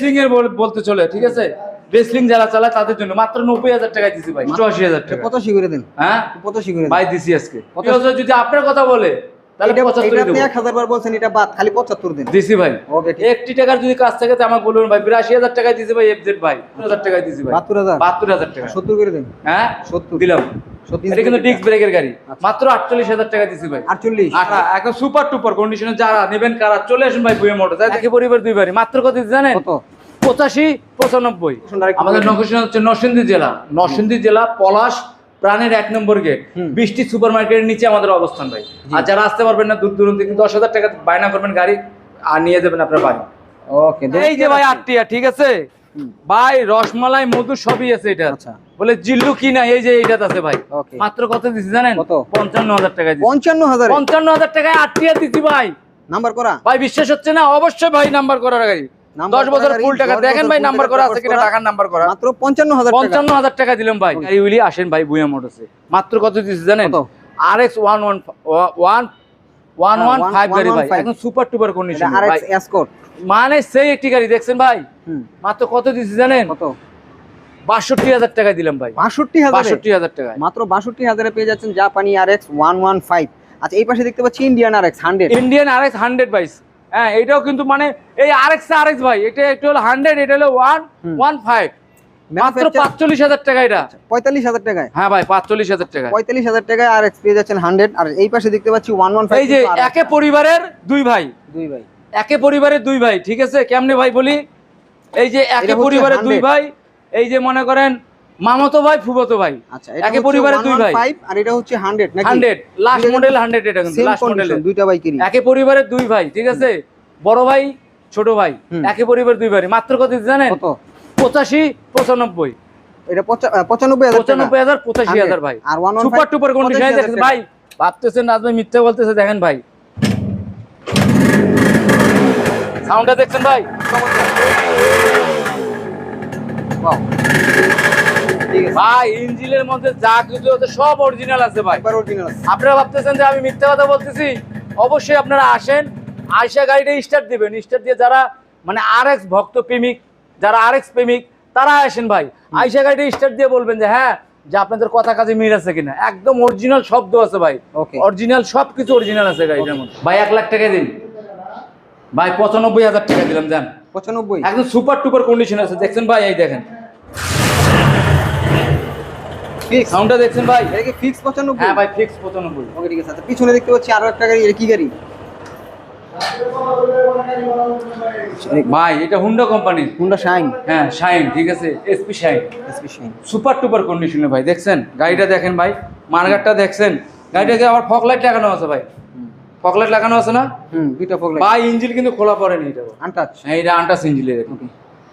Wrestling এর বলতে চলে ঠিক আছে? রেসলিং যারা চালায় তাদের জন্য মাত্র নব্বই হাজার টাকায় দিছি ভাই অষ্টআশি হাজার টাকা। পঁচাশি করে দেন। হ্যাঁ? পঁচাশি করে ভাই দিছি আজকে। যদি আপনার কথা বলে তাহলে পঁচাত্তর এটা আপনি দেবো। এক হাজার বার বলছেন এটা বাদ খালি পঁচাত্তর দিন। দিছি ভাই। ওকে একটি টাকার যদি কাজ থাকে তো আমাকে বলুন ভাই বিরাশি হাজার টাকায় দিছি ভাই এফজেড ভাই। হাজার টাকায় দিছি ভাই। বাহাত্তর হাজার। বাহাত্তর হাজার টাকা। সত্তর করে দেন। হ্যাঁ? সত্তর। দিলাম। এটা কিন্তু ডিস্ক ব্রেকের গাড়ি। আচ্ছা। মাত্র আটচল্লিশ হাজার টাকা দিছি ভাই। আটচল্লিশ? সুপার টুপার কন্ডিশনে যারা নেবেন কারা চলে আসুন ভাই বুয়ে মোটর তাই পরিবার দুই বাড়ি। মাত্র কত জানেন? পঁচাশি পঁচানব্বই। আমাদের বলি। হচ্ছে নরসিংদী জেলা। নরসিংদী জেলা পলাশ প্রাণের এক নম্বর গেট বৃষ্টি সুপার মার্কেটের নিচে আমাদের অবস্থান ভাই। আর যারা আসতে পারবেন না দূর দূরান্ত থেকে দশ হাজার টাকা বায়না করবেন গাড়ি আর নিয়ে যাবেন আপনার বাড়ি। ওকে এই যে ভাই আটটিয়া ঠিক আছে? ভাই রসমালাই মধু সবই আছে এটা। আচ্ছা। বলে জিল্লু কি না এই যে এইটা আছে ভাই। মাত্র কত দিছি জানেন? পঞ্চান্ন হাজার টাকা দিছি। পঞ্চান্ন হাজার পঞ্চান্ন হাজার টাকায় আটটিয়া দিছি ভাই। নাম্বার করা? ভাই বিশ্বাস হচ্ছে না? অবশ্যই ভাই নাম্বার করার গাড়ি দশ বছর ফুল টাকা। দেখেন ভাই নাম্বার করা আছে কিনা টাকার নাম্বার করা। মাত্র পঞ্চান্ন হাজার টাকা। পঞ্চান্ন হাজার টাকা দিলাম ভাই। গাড়ি উইলি আসেন ভাই বুয়া মোটরসে। মাত্র কত দিচ্ছি জানেন? R X one one one one one five গাড়ি ভাই। এখন super duper condition R X মানে সেই একটি গাড়ি দেখছেন ভাই? মাত্র কত দিচ্ছি জানেন? কত? বাষট্টি হাজার টাকা দিলাম ভাই। বাষট্টি হাজার? বাষট্টি হাজার টাকায়। মাত্র বাষট্টি হাজারে পেয়ে যাচ্ছেন জাপানি R X one one five আচ্ছা এই পাশে দেখতে পাচ্ছি Indian R X hundred Indian R X hundred হ্যাঁ এটাও কিন্তু মানে এই আর এক্স আর এক্স ভাই এটা একটু হলো হান্ড্রেড এটা হলো ওয়ান ওয়ান ফাইভ মাত্র পাঁচচল্লিশ হাজার টাকা এটা। পঁয়তাল্লিশ হাজার টাকায়? হ্যাঁ ভাই পাঁচচল্লিশ হাজার টাকা পঁয়তাল্লিশ হাজার টাকায় আর এক্স পেয়ে যাচ্ছেন হান্ড্রেড আর এই পাশে দেখতে পাচ্ছি ওয়ান ওয়ান ফাইভ এই যে একে পরিবারের দুই ভাই। দুই ভাই। একে পরিবারের দুই ভাই ঠিক আছে? কেমনে ভাই বলি? এই যে একে পরিবারের দুই ভাই এই যে মনে করেন মামাতো ভাই ফুফতো ভাই। আচ্ছা একে পরিবারের দুই ভাই। আর এটা হচ্ছে হান্ড্রেড নাকি? হান্ড্রেড লাস্ট মডেল হান্ড্রেড এটা কিন্তু লাস্ট মডেল দুইটা বাইকেরই একে পরিবারের দুই ভাই ঠিক আছে? বড় ভাই ছোট ভাই। একে পরিবার দুই ভাই। মাত্র কত জানেন? কত? পঁচাশি পঁচানব্বই। এটা পঁচা- আহ, পঁচানব্বই হাজার টাকা। পঁচানব্বই হাজার পঁচাশি হাজার ভাই। আর one one super duper condition দেখেন ভাই ভাবতেছেন রাজ ভাই মিথ্যা বলতেছে দেখেন ভাই। সাউন্ডটা দেখছেন ভাই? ভাই ইঞ্জিনের মধ্যে যা কিছু আছে সব অরিজিনাল আছে ভাই। অরিজিনাল আপনারা ভাবতেছেন যে আমি মিথ্যা কথা বলতেছি? অবশ্যই আপনারা আসেন আয়সা গাড়িটা স্টার্ট দিবেন। স্টার্ট দিয়ে যারা মানে আর এক্স ভক্ত প্রেমিক যারা আর এক্স প্রেমিক তারা আসেন ভাই। আয়সা গাড়িটা স্টার্ট দিয়ে বলবেন যে হ্যাঁ যে আপনাদের কথা কাজে মিল আছে কিনা? একদম অরিজিনাল শব্দ আছে ভাই। অরিজিনাল সবকিছু অরিজিনাল আছে গাড়িটার মধ্যে। ভাই এক লাখ টাকা দিন। ভাই পঁচানব্বই হাজার টাকা দিলাম যান পঁচানব্বই? একদম সুপার টুপার কন্ডিশন আছে। দেখছেন ভাই এই দেখেন। সাউন্ডটা দেখছেন ভাই? এটা ফিক্স পঁচানব্বই? হ্যাঁ ভাই ফিক্স ওকে ঠিক আছে। আচ্ছা পিছনে দেখতে পাচ্ছি আরও একটা গাড়ি এটা কি গাড়ি? ভাই এটা হুন্ডা কোম্পানি হুন্ডা শাইন হ্যাঁ শাইন ঠিক আছে? SP Shine SP Shine super duper কন্ডিশনে ভাই দেখছেন? গাড়িটা দেখেন ভাই মার্গারটা দেখছেন? গাড়িটাকে আবার ফক লাইট লাগানো আছে ভাই। ফক লাইট লাগানো আছে না? হুম দুইটা ফোক লাইট ভাই ইঞ্জিন কিন্তু খোলা পড়েনি এটা। আনটাচ। হ্যাঁ এটা আন্টাস ইঞ্জিনের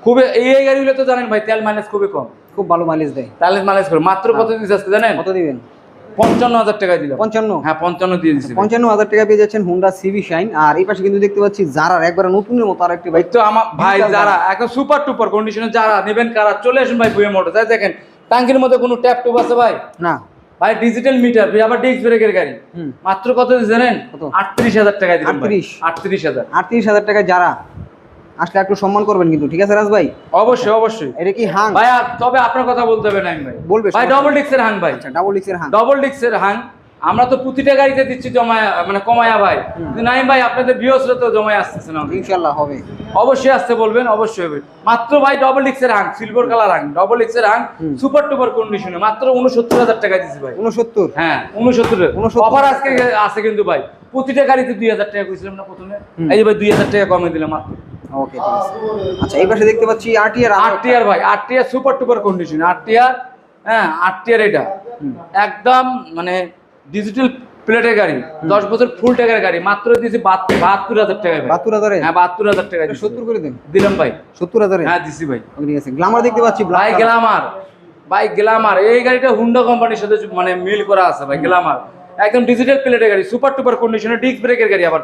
খুবই এই এই গাড়িগুলো তো জানেন ভাই তেল মাইলেজ খুবই কম। খুব ভালো মাইলেজ দেয়। তেল মাইলেজ করে মাত্র কত দিচ্ছে আজকে জানেন? কত দিবেন? পঞ্চান্ন হাজার টাকা দিলাম। পঞ্চান্ন? হ্যাঁ পঞ্চান্ন দিয়ে দিচ্ছি পঞ্চান্ন হাজার টাকা পেয়ে যাচ্ছেন হুন্ডা সিভি শাইন আর এই পাশে কিন্তু দেখতে পাচ্ছি জারার একবার নতুনের মতো আর একটি ভাই বাইক তো আমার ভাই যারা একদম সুপার টুপার কন্ডিশনে যারা নেবেন কারা? চলে আসুন ভাই বুয়ে মোটর তাই দেখেন টাঙ্কির মধ্যে কোনো ট্যাপ টুপ আছে ভাই? না। ভাই ডিজিটাল মিটার আবার ডিস্ক ব্রেকের গাড়ি। হুম। মাত্র কত জানেন? আটত্রিশ হাজার টাকা দিলাম 38 আটত্রিশ? হাজার। আটত্রিশ হাজার টাকা যারা আসলে একটু সম্মান করবেন কিন্তু ঠিক আছে রাজ ভাই? অবশ্যই অবশ্যই। এটা কি হাং ভাই তবে আপনার কথা বলতে হবে না ভাই। বলবে ভাই ডবল ডিক্সের হাং ভাই। আচ্ছা ডাবল ডিক্সের হাং ডবল ডিক্সের হাং আমরা তো প্রতিটা গাড়িতে দিচ্ছি জমায়া মানে কমায়া ভাই। নাই ভাই আপনাদের বিহসরা তো জমায় আসতেছে না। ইনশাল্লাহ হবে। অবশ্যই আসতে বলবেন অবশ্যই হবে। মাত্র ভাই double ডিক্সের hang silver colour hang double ডিক্সের hang. Super duper কন্ডিশনে মাত্র উনসত্তর হাজার টাকা দিচ্ছি ভাই। উনসত্তর হ্যাঁ উনসত্তর 69 অফার আজকে আছে কিন্তু ভাই। প্রতিটা গাড়িতে দুই হাজার টাকা কইছিলাম না প্রথমে। এই যে ভাই দুই হাজার টাকা কমে দিলাম মাত্র। ওকে আচ্ছা এই পাশে দেখতে পাচ্ছি আরটিআর আট টিয়ার ভাই আট টিয়ার সুপার টুপার কন্ডিশন আট টিয়ার হ্যাঁ আট টিয়ার এটা একদম মানে ডিজিটাল প্লেটের গাড়ি দশ বছর ফুল টাকার গাড়ি মাত্র দিয়েছি বাহাত্তর হাজার টাকা বাহাত্তর হাজার? হ্যাঁ বাহাত্তর হাজার টাকা সত্তর করে দিন। দিলাম ভাই। সত্তর হাজার? হ্যাঁ দিছি ভাই। ঠিক আছে গ্লামার দেখতে পাচ্ছি ভাই গ্লামার। ভাই গ্লামার। এই গাড়িটা হুন্ডা কোম্পানির সাথে মানে মিল করা আছে ভাই গ্লামার। একদম ডিজিটাল প্লেটের গাড়ি সুপার টুপার কন্ডিশনের ডিস্ক ব্রেকের গাড়ি আবার।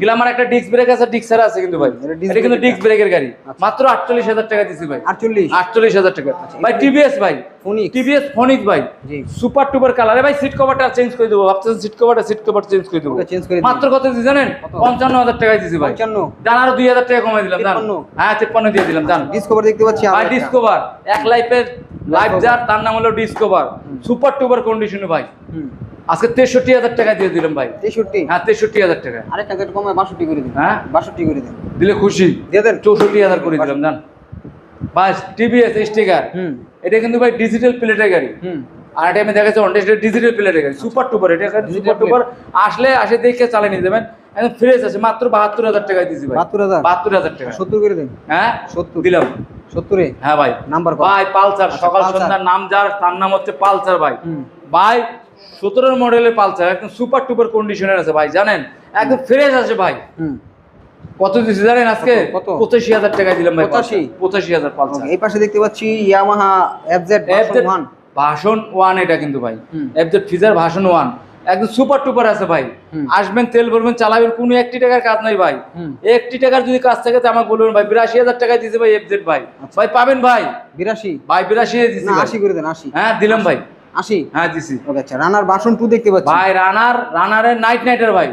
গ্লামার একটা ডিস্ক ব্রেক আছে ডিস্ক ছাড়া আছে কিন্তু ভাই। এটা কিন্তু ডিস্ক ব্রেকের গাড়ি। আচ্ছা। মাত্র আটচল্লিশ হাজার টাকা দিছি ভাই। আটচল্লিশ? আটচল্লিশ হাজার টাকা। ভাই এটা- টিভিএস ভাই। ফোনিক টিভিএস ফোনিক ভাই। জি। সুপার টুপার কালারে ভাই সিট কভারটা চেঞ্জ করে দেবো। ভাবছেন সিট কভারটা সিট কভার চেঞ্জ করে দেবো। মাত্র কত দিছি জানেন? পঞ্চান্ন হাজার টাকায় দিছি ভাই। দান আরও দুই হাজার টাকা কমাই দিলাম দান? হ্যাঁ তিপ্পান্ন দিয়ে দিলাম দান। ডিসকভার দেখতে পাচ্ছি ভাই। ডিসকভার এক লাইফের লাইফ যার তার নাম হলো ডিসকভার সুপার টুপার কন্ডিশনে ভাই। আজকে তেষট্টি হাজার টাকা দিয়ে দিলাম ভাই। তেষট্টি? হ্যাঁ তেষট্টি হাজার টাকা। আরেকটা যেটা কমে বাষট্টি করে দিন। হ্যাঁ? বাষট্টি করে দিন। দিলে খুশি। দিয়ে দেন। চৌষট্টি হাজার করে দিলাম জান। বাস টিভিএস স্টিকার। হুম। এটা কিন্তু ভাই ডিজিটাল প্লেটের গাড়ি। হুম। আর এটা আমি দেখাচ্ছি অনটা ডিজিটাল প্লেটের গাড়ি। সুপার টুপার এটা সুপার টুপার আসলে আসে দেখে চালিয়ে নিয়ে যাবেন। একদম ফ্রেশ আছে মাত্র বাহাত্তর হাজার টাকায় দিছি ভাই। বাহাত্তর হাজার? বাহাত্তর হাজার টাকা। সত্তর করে দিন। হ্যাঁ? সত্তর। দিলাম। সত্তরে হ্যাঁ ভাই। নাম্বার ভাই পালসার আচ্ছা, সকাল। সন্ধ্যার নাম যার তার নাম হচ্ছে পালসার ভাই। হুম। ভাই সতেরোর মডেলের পালসার একদম সুপার টুপার কন্ডিশনের আছে ভাই জানেন? একদম ফ্রেশ আছে ভাই। কত দিচ্ছি জানেন আজকে? পঁচাশি হাজার টাকায় দিলাম ভাই পঁচাশি? পঁচাশি হাজার পালসার। এই পাশে দেখতে পাচ্ছি ইয়ামাহা এফজেড FZ ওয়ান ভাষণ ওয়ান এটা কিন্তু ভাই। এফজেড ফিজার ভাষণ ওয়ান একদম সুপার টুপার আছে ভাই। আসবেন তেল ভরবেন চালাবেন কোনো একটি টাকার কাজ নাই ভাই। একটি টাকার যদি কাজ থাকে তো আমাকে বলবেন ভাই বিরাশি হাজার টাকায় দিছে ভাই এফজেড ভাই। আচ্ছা। ভাই পাবেন ভাই। বিরাশি? ভাই বিরাশি আশি করে দেন আশি। হ্যাঁ দিলাম ভাই। আশি হ্যাঁ দিছি। ওকে আচ্ছা রানার বাসন টু দেখতে পাচ্ছি ভাই রানার রানারের নাইট নাইটার ভাই।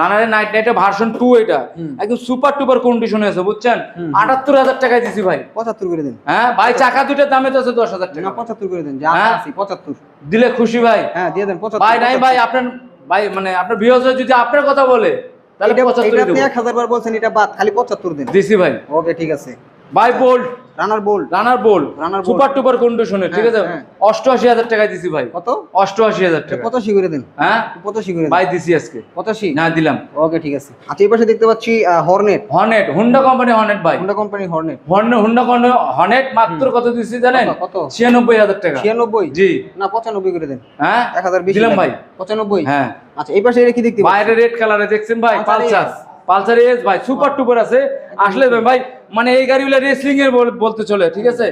রানারের নাইট নাইটার ভার্সন টু এটা। একদম সুপার টুপার কন্ডিশনে আছে বুঝছেন। আটাত্তর হাজার টাকায় দিছি ভাই। পঁচাত্তর করে দেন। হ্যাঁ ভাই চাকা দুটার দামে তো আছে দশ হাজার না টাকা পঁচাত্তর করে দেন যা হ্যাঁ? আশি পঁচাত্তর। দিলে খুশি ভাই। হ্যাঁ দিয়ে দেন পঁচাত্তর ভাই নাই ভাই আপনার ভাই মানে আপনার বিহজ যদি আপনার কথা বলে তাহলে পঁচাত্তর এক হাজার বার বলছেন এটা বাদ খালি পঁচাত্তর দেন। দিছি ভাই। ওকে ঠিক আছে। ভাই bold runner bold runner bold runner super duper কন্ডিশনে ঠিক হ্যাঁ, আছে? হ্যাঁ। অষ্টআশি হাজার টাকায় দিছি ভাই। কত? অষ্টআশি হাজার টাকা। পঁচাশি করে দেন। হ্যাঁ? পঁচাশি করে দেন। ভাই দিছি আজকে। পঁচাশি? না দিলাম। ওকে ঠিক আছে। আচ্ছা এই পাশে দেখতে পাচ্ছি Hornet Hornet Honda company Hornet ভাই। হোন্ডা কোম্পানি হর্নেট হর্নে হুন্ডা কোম্পানি হর্নেট মাত্র কত দিছি জানেন? কত? ছিয়ানব্বই হাজার টাকা। ছিয়ানব্বই? জি। না পঁচানব্বই করে দেন। হ্যাঁ? এক হাজার বেশি দিলাম ভাই। পঁচানব্বই? হ্যাঁ। আচ্ছা এই পাশে এটা কি দেখতে বাইরে রেড কালারে দেখছেন ভাই পালসার পালসার। পালসার এস ভাই সুপার টুপার আছে। আসলে ভাই মানে এই গাড়িগুলো রেসলিং এর বলতে চলে ঠিক আছে?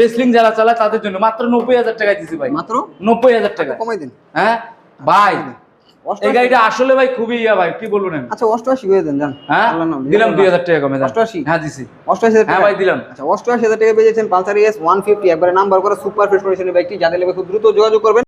রেসলিং যারা চালায় তাদের জন্য। মাত্র নব্বই হাজার টাকা দিছি ভাই। মাত্র? নব্বই হাজার টাকা কমাই দেন। হ্যাঁ? ভাই এই গাড়িটা আসলে ভাই খুবই ইয়া ভাই কি বলব না আচ্ছা অষ্টআশি করে দেন জান হ্যাঁ? দিলাম দুই হাজার টাকা কমে অষ্টআশি? হ্যাঁ দিছি। অষ্টআশি হ্যাঁ ভাই দিলাম। আচ্ছা অষ্টআশি হাজার টাকা পেয়েছেন পালসার এস ওয়ান ফিফটি। একবারে নাম্বার করা সুপার ফিট কন্ডিশনের বাইকটি যাদের লেগে খুব দ্রুত যোগাযোগ করবেন।